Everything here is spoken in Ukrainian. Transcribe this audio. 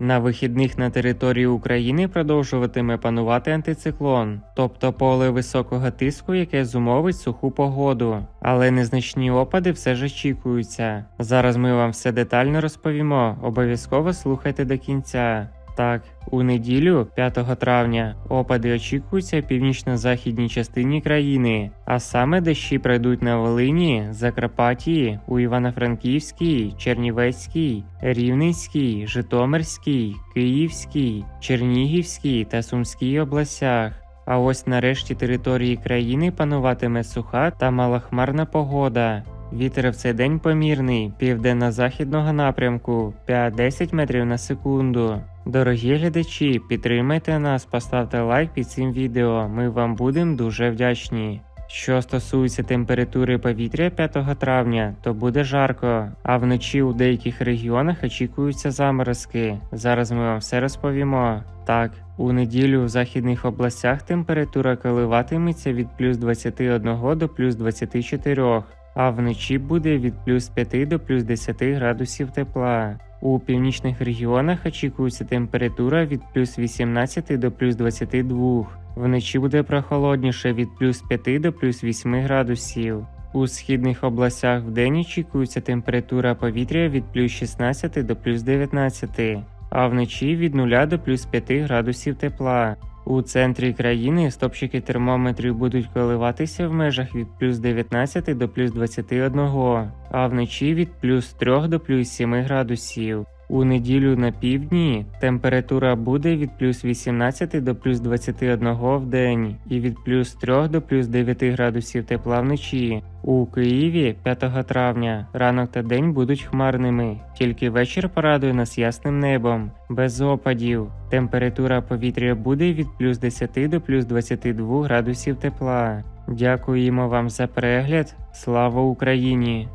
На вихідних на території України продовжуватиме панувати антициклон, тобто поле високого тиску, яке зумовить суху погоду. Але незначні опади все ж очікуються. Зараз ми вам все детально розповімо. Обов'язково слухайте до кінця. Так, у неділю, 5 травня, опади очікуються в північно-західній частині країни, а саме дощі пройдуть на Волині, Закарпатії, у Івано-Франківській, Чернівецькій, Рівненській, Житомирській, Київській, Чернігівській та Сумській областях. А ось на решті території країни пануватиме суха та малохмарна погода. Вітер в цей день помірний, південно-західного напрямку 5-10 метрів на секунду. Дорогі глядачі, підтримайте нас, поставте лайк під цим відео. Ми вам будемо дуже вдячні. Що стосується температури повітря 5 травня, то буде жарко, а вночі у деяких регіонах очікуються заморозки. Зараз ми вам все розповімо. Так, у неділю в західних областях температура коливатиметься від плюс 21 до плюс 24, а вночі буде від плюс 5 до плюс 10 градусів тепла. У північних регіонах очікується температура від плюс 18 до плюс 22. Вночі буде прохолодніше від плюс 5 до плюс 8 градусів. У східних областях вдень очікується температура повітря від плюс 16 до плюс 19, а вночі від 0 до плюс 5 градусів тепла. У центрі країни стопчики термометрів будуть коливатися в межах від плюс 19 до плюс 21, а вночі від плюс 3 до плюс 7 градусів. У неділю на півдні температура буде від плюс 18 до плюс 21 в день і від плюс 3 до плюс 9 градусів тепла вночі. У Києві 5 травня ранок та день будуть хмарними, тільки вечір порадує нас ясним небом, без опадів. Температура повітря буде від плюс 10 до плюс 22 градусів тепла. Дякуємо вам за перегляд. Слава Україні!